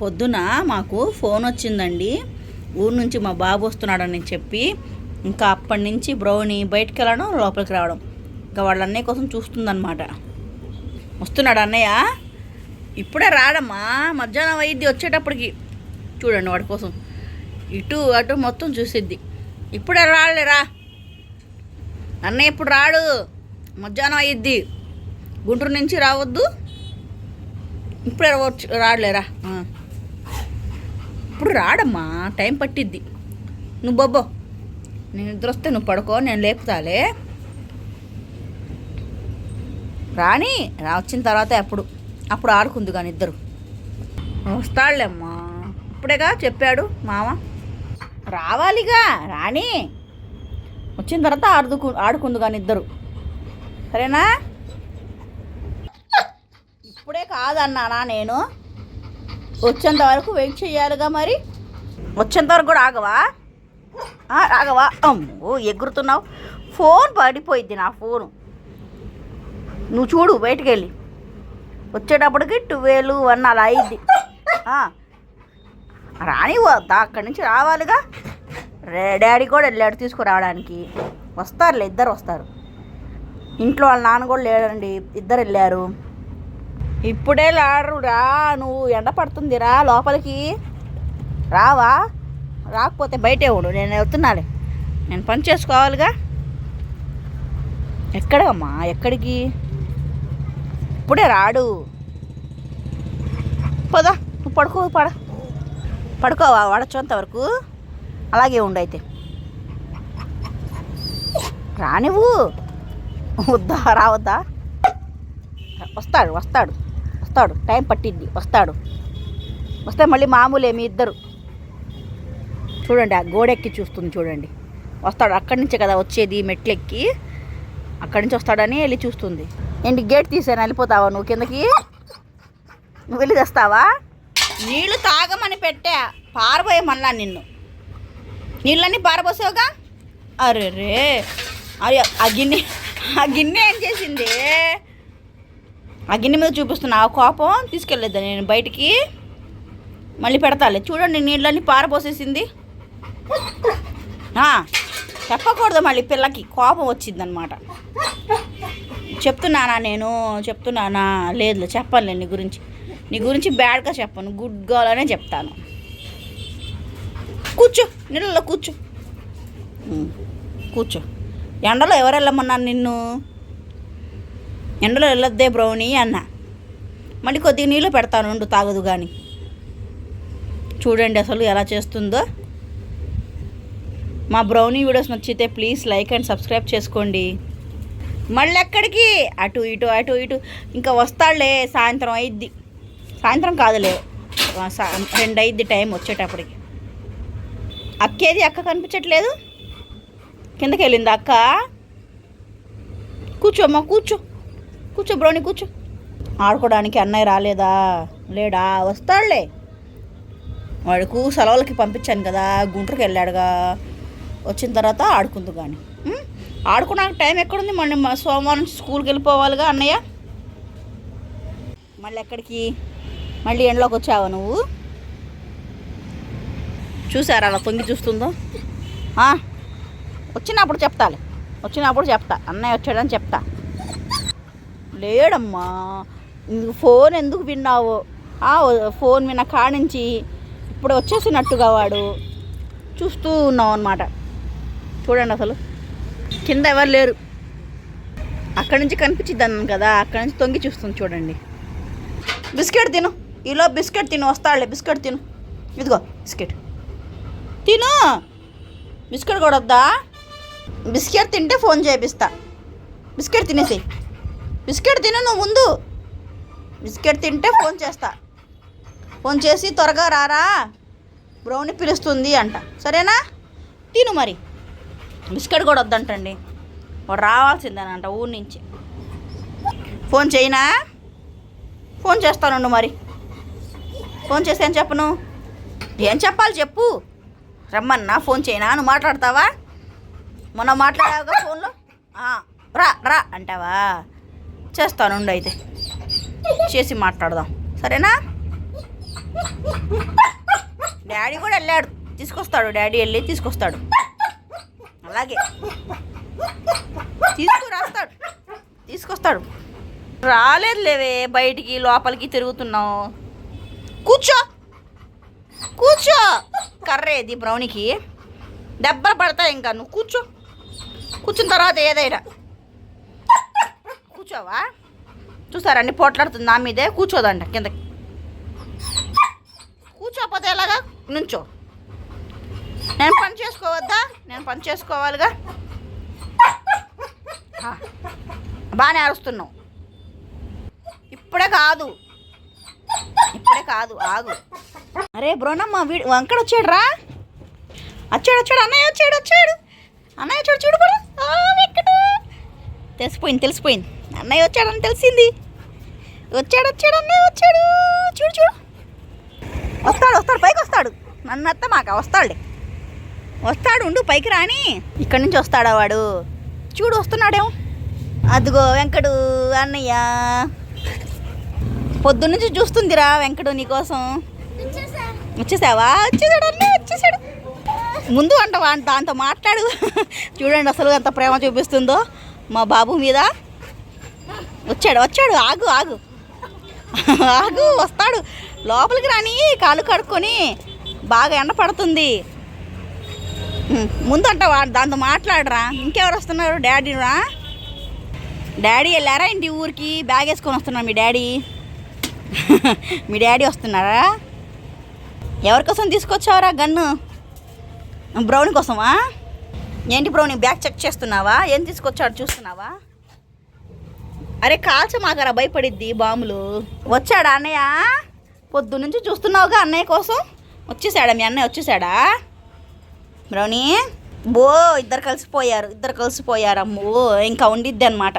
పొద్దున మాకు ఫోన్ వచ్చిందండి. ఊరు నుంచి మా బాబు వస్తున్నాడని చెప్పి ఇంకా అప్పటి నుంచి బ్రౌని బయటికి వెళ్ళడం లోపలికి రావడం. ఇంకా వాళ్ళ అన్నయ్య కోసం చూస్తుందన్నమాట. వస్తున్నాడు అన్నయ్య? ఇప్పుడే రాడమ్మా మధ్యాహ్నం అయ్యిద్ది వచ్చేటప్పటికి. చూడండి వాడి కోసం. ఇటు అటు మొత్తం చూసిద్ది. ఇప్పుడే రాలేరా అన్నయ్య ఇప్పుడు రాడు? మధ్యాహ్నం అయ్యిద్ది. గుంటూరు నుంచి రావద్దు. ఇప్పుడే వచ్చి రాడలేరా ఇప్పుడు రాడమ్మా టైం పట్టిద్ది. నువ్వు బొబ్బో నేను నిద్ర వస్తే నువ్వు పడుకో నేను లేపుతాలే. రాని రా వచ్చిన తర్వాత అప్పుడు అప్పుడు ఆడుకుంది కానీ ఇద్దరు వస్తాళ్ళేమ్మా ఇప్పుడేగా చెప్పాడు మామ. రావాలిగా రాని వచ్చిన తర్వాత ఆడుకు ఆడుకుందు కానీ ఇద్దరు సరేనా? ఇప్పుడే కాదన్నానా నేను? వచ్చేంత వరకు వెయిట్ చేయాలిగా మరి. వచ్చేంత వరకు కూడా ఆగవా? రాగవా ఆగవా? అమ్మో ఎగురుతున్నావు. ఫోన్ పడిపోయింది నా ఫోను. నువ్వు చూడు బయటికి వెళ్ళి వచ్చేటప్పటికి ట్వెల్వ్ వన్ అలా అయింది. రాని అక్కడి నుంచి రావాలిగా. రే డాడీ కూడా వెళ్ళాడు తీసుకురావడానికి. వస్తారులే ఇద్దరు వస్తారు. ఇంట్లో వాళ్ళ నాన్న కూడా లేడండి ఇద్దరు వెళ్ళారు. ఇప్పుడే లాడరు రా నువ్వు ఎండ పడుతుంది రా లోపలికి. రావా? రాకపోతే బయటే ఉండు నేను వెళ్తున్నాలే. నేను పని చేసుకోవాలిగా. ఎక్కడమ్మా? ఎక్కడికి? ఇప్పుడే రాడు. పోదా నువ్వు పడుకో పడ. పడుకోవా? వాడచ్చంత వరకు. అలాగే ఉండు అయితే. రానివ్వు వద్దా? రావద్దా? వస్తాడు వస్తాడు. వస్తాడు. టైం పట్టింది. వస్తాడు. వస్తే మళ్ళీ మామూలే మీ ఇద్దరు. చూడండి ఆ గోడెక్కి చూస్తుంది చూడండి. వస్తాడు. అక్కడి నుంచే కదా వచ్చేది మెట్లెక్కి. అక్కడి నుంచి వస్తాడని వెళ్ళి చూస్తుంది. ఏంటి గేట్ తీసాను వెళ్ళిపోతావా నువ్వు కిందకి? నువ్వు వెళ్ళి తెస్తావా? నీళ్ళు తాగమని పెట్టా. పారబోయమన్నా నిన్ను. నీళ్ళన్నీ పారబోసావుగా? అరే రే అరే ఆ గిన్నె ఆ గిన్నె ఏం చేసింది? ఆ గిన్నె మీద చూపిస్తున్న ఆ కోపం తీసుకెళ్ళేద్దా నేను బయటికి? మళ్ళీ పెడతాలే. చూడండి నీళ్ళన్నీ పారబోసేసింది. చెప్పకూడదు మళ్ళీ పిల్లకి. కోపం వచ్చిందనమాట. చెప్తున్నానా నేను? చెప్తున్నానా? లేదు చెప్పనులే నీ గురించి. నీ గురించి బ్యాడ్గా చెప్పను. గుడ్ గర్ల్ అనే చెప్తాను. కూర్చో నీళ్ళలో కూర్చో. కూర్చో. ఎండలో ఎవరు వెళ్ళమన్నారు నిన్ను? ఎండలో వెళ్ళొద్దే బ్రౌనీ అన్న. మళ్ళీ కొద్దిగా నీళ్ళు పెడతాను ఉండు తాగదు కానీ చూడండి అసలు ఎలా చేస్తుందో. మా బ్రౌనీ వీడియోస్ నచ్చితే ప్లీజ్ లైక్ అండ్ సబ్స్క్రైబ్ చేసుకోండి. మళ్ళీ ఎక్కడికి? అటు ఇటు అటు ఇటు. ఇంకా వస్తాడులే సాయంత్రం అయిద్ది. సాయంత్రం కాదులే రెండు అయిద్ది టైం వచ్చేటప్పటికి. అక్కేది అక్క కనిపించట్లేదు? కిందకి వెళ్ళింది అక్క? కూర్చోమ్మా కూర్చో. కూర్చో బ్రోని కూర్చో. ఆడుకోవడానికి అన్నయ్య రాలేదా? లేడా? వస్తాడులే. వాడికు సెలవులకి పంపించాను కదా గుంటూరుకి వెళ్ళాడుగా. వచ్చిన తర్వాత ఆడుకుందు కానీ ఆడుకున్నాక టైం ఎక్కడుంది? మళ్ళీ మా సోమవారం స్కూల్కి వెళ్ళిపోవాలిగా అన్నయ్య? మళ్ళీ ఎక్కడికి? మళ్ళీ ఎండలోకి వచ్చావా నువ్వు? చూసారా అలా తొంగి చూస్తుందో? వచ్చినప్పుడు చెప్తాలే. వచ్చినప్పుడు చెప్తా. అన్నయ్య వచ్చాడని చెప్తా. లేడమ్మా. ఫోన్ ఎందుకు విన్నావు? ఆ, ఫోన్ విన్న కాడించి ఇప్పుడు వచ్చేసినట్టుగా వాడు. చూస్తూ ఉన్నావు అనమాట చూడండి అసలు. కింద ఎవరు లేరు. అక్కడి నుంచి కనిపించిద్ది అన్నాను కదా. అక్కడి నుంచి తొంగి చూస్తుంది చూడండి. బిస్కెట్ తిను. ఈలో బిస్కెట్ తిను. వస్తాడులే బిస్కెట్ తిను. ఇదిగో బిస్కెట్. తిను. బిస్కెట్ కూడా వద్దా? బిస్కెట్ తింటే ఫోన్ చేపిస్తా. బిస్కెట్ తినేసి బిస్కెట్ తిను నువ్వు ముందు. బిస్కెట్ తింటే ఫోన్ చేస్తా. ఫోన్ చేసి త్వరగా రారా. బ్రౌని పిలుస్తుంది అంట. సరేనా? తిను మరి. బిస్కెట్ కూడా వద్దంటండి. వాడు రావాల్సిందేనంట ఊరి నుంచి. ఫోన్ చేయనా? ఫోన్ చేస్తానుండు మరి. ఫోన్ చేసి ఏం చెప్పను? ఏం చెప్పాలి చెప్పు. రమ్మన్నా ఫోన్ చేయనా? నువ్వు మాట్లాడతావా? మొన్న మాట్లాడావుగా ఫోన్లో? రా రా అంటావా? చేస్తానుండు అయితే. చేసి మాట్లాడదాం. సరేనా? డాడీ కూడా వెళ్ళాడు. తీసుకొస్తాడు డాడీ వెళ్ళి తీసుకొస్తాడు. అలాగే. తీసుకురాస్తాడు. తీసుకొస్తాడు. రాలేదు లేవే బయటికి లోపలికి తిరుగుతున్నావు. కూర్చో. కూర్చో. కర్రేది బ్రౌనీకి. దెబ్బలు పడతాయి ఇంకా. నువ్వు కూర్చో. కూర్చున్న తర్వాత ఏదైనా. కూర్చోవా? చూసారా పోట్లాడుతుంది నా మీదే? కూర్చోదంట కిందకి కూర్చోకపోతే ఎలాగా? నుంచో. నేను పని చేసుకోవద్దా? నేను పని చేసుకోవాలిగా? బాగానే అరుస్తున్నావు. ఇప్పుడే కాదు. ఇప్పుడే కాదు ఆగు. అరే బ్రోనమ్మ వీడు వంకడ వచ్చాడు రా వచ్చాడు వచ్చాడు అన్నయ్య వచ్చాడు వచ్చాడు. అన్నయ్య వచ్చాడు చూడు బ్రో. తెలిసిపోయింది తెలిసిపోయింది. అన్నయ్య వచ్చాడని తెలిసింది. వచ్చాడు వచ్చాడు అన్నయ్య వచ్చాడు. చూడు చూడు. వస్తాడు వస్తాడు పైకి వస్తాడు. నన్ను అత్త మాక వస్తాడులే. వస్తాడు ఉండు పైకి రాని. ఇక్కడి నుంచి వస్తాడా వాడు? చూడు వస్తున్నాడేమో. అదిగో వెంకడు అన్నయ్య. పొద్దున్నుంచి చూస్తుందిరా వెంకడు నీకోసం వచ్చేసావా? వచ్చేసాడు అన్నయ్య వచ్చేసాడు. ముందు అంట దాంతో మాట్లాడు. చూడండి అసలు ఎంత ప్రేమ చూపిస్తుందో మా బాబు మీద. వచ్చాడు వచ్చాడు ఆగు ఆగు. ఆగు వస్తాడు. లోపలికి రాని కాలు కడుక్కొని బాగా ఎండ పడుతుంది. ముందు అంట వా- దాంతో మాట్లాడరా. ఇంకెవరు వస్తున్నారు? డాడీరా డాడీ వెళ్ళారా ఇంటి ఊరికి? బ్యాగ్ వేసుకొని వస్తున్నారు మీ డాడీ. మీ డాడీ వస్తున్నారా? ఎవరికోసం తీసుకొచ్చావరా గన్ను? బ్రౌన్ కోసమా? ఏంటి బ్రౌన్ బ్యాగ్ చెక్ చేస్తున్నావా? ఏం తీసుకొచ్చాడు చూస్తున్నావా? అరే కాల్చమాకరా భయపడిద్ది బాంబులు. వచ్చాడా అన్నయ్య? పొద్దు నుంచి చూస్తున్నావుగా అన్నయ్య కోసం? వచ్చేసాడా మీ అన్నయ్య? వచ్చేసాడా? బ్రౌనీ బో ఇద్దరు కలిసిపోయారు ఇద్దరు కలిసిపోయారు అమ్మో ఇంకా ఉండిద్ది అనమాట